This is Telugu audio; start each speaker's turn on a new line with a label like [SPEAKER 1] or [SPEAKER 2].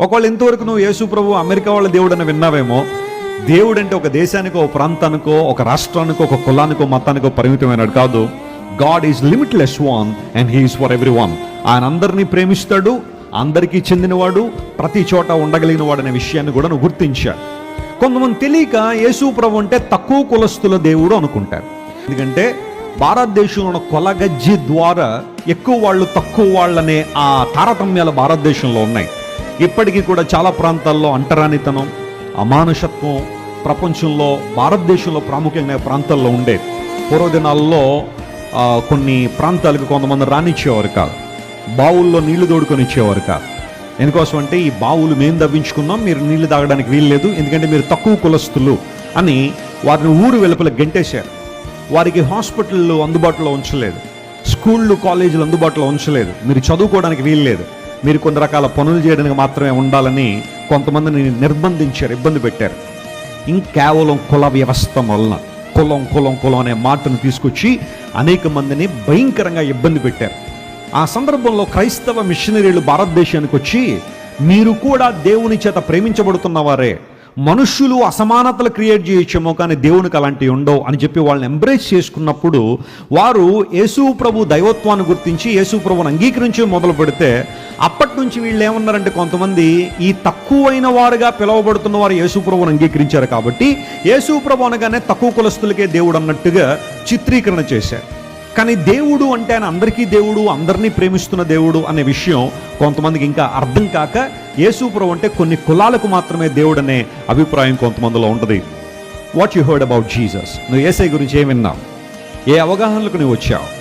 [SPEAKER 1] ఒకవేళ ఇంతవరకు నువ్వు యేసు ప్రభు అమెరికా వాళ్ళ దేవుడని విన్నావేమో దేవుడు అంటే ఒక దేశానికో ఒక ప్రాంతానికో ఒక రాష్ట్రానికో ఒక కులానికో మతానికో పరిమితమైనడు కాదు. God is limitless one and he is for everyone ఆయన అందరినీ ప్రేమిస్తాడు అందరికీ చెందినవాడు ప్రతి చోట ఉండగలిగిన వాడు అనే విషయాన్ని కూడా నువ్వు గుర్తించాడు కొంతమంది తెలియక యేసు ప్రభు అంటే తక్కువ కులస్తుల దేవుడు అనుకుంటారు. ఎందుకంటే భారతదేశంలో ఉన్న కొలగజ్జి ద్వారా ఎక్కువ వాళ్ళు తక్కువ వాళ్ళనే ఆ తారతమ్యాలు భారతదేశంలో ఉన్నాయి. ఇప్పటికీ కూడా చాలా ప్రాంతాల్లో అంటరానితనం అమానుషత్వం ప్రపంచంలో భారతదేశంలో ప్రాముఖ్యంగా ప్రాంతాల్లో ఉండేది పూర్వదినాల్లో కొన్ని ప్రాంతాలకు కొంతమంది రానిచ్చేవారు కాదు. బావుల్లో నీళ్ళు తోడుకొని ఇచ్చేవారు కాదు. ఎందుకోసం అంటే ఈ బావులు మేము దవ్వించుకున్నాం మీరు నీళ్ళు తాగడానికి వీల్లేదు ఎందుకంటే మీరు తక్కువ కులస్తులు అని వారిని ఊరు వెలుపల గెంటేశారు. వారికి హాస్పిటళ్ళు అందుబాటులో ఉంచలేదు. స్కూళ్ళు కాలేజీలు అందుబాటులో ఉంచలేదు. మీరు చదువుకోవడానికి వీల్లేదు. మీరు కొన్ని రకాల పనులు చేయడానికి మాత్రమే ఉండాలని కొంతమందిని నిర్బంధించారు ఇబ్బంది పెట్టారు. ఇంకేవలం కుల వ్యవస్థ వలన కులం కులం కులం అనే మాటను తీసుకొచ్చి అనేక మందిని భయంకరంగా ఇబ్బంది పెట్టారు. ఆ సందర్భంలో క్రైస్తవ మిషనరీలు భారతదేశానికి వచ్చి మీరు కూడా దేవుని చేత ప్రేమించబడుతున్నవారే మనుష్యులు అసమానతలు క్రియేట్ చేయొచ్చేమో కానీ దేవునికి అలాంటివి ఉండవు అని చెప్పి వాళ్ళని ఎంబ్రేస్ చేసుకున్నప్పుడు వారు యేసు ప్రభు దైవత్వాన్ని గుర్తించి యేసు ప్రభుని అంగీకరించి మొదలు పెడితే అప్పటి నుంచి వీళ్ళు ఏమన్నారంటే కొంతమంది ఈ తక్కువైన వారుగా పిలువబడుతున్న వారు యేసు ప్రభుని అంగీకరించారు కాబట్టి యేసు ప్రభు అనగానే తక్కువ కులస్తులకే దేవుడు అన్నట్టుగా చిత్రీకరణ చేశారు. కానీ దేవుడు అంటే ఆయన అందరికీ దేవుడు అందరినీ ప్రేమిస్తున్న దేవుడు అనే విషయం కొంతమందికి ఇంకా అర్థం కాక యేసుప్రభు అంటే కొన్ని కులాలకు మాత్రమే దేవుడనే అభిప్రాయం కొంతమందిలో ఉంటుంది. What you heard about Jesus నువ్వు ఏసై గురించి ఏం విన్నావు? ఏ అవగాహనలకు నువ్వు వచ్చావు?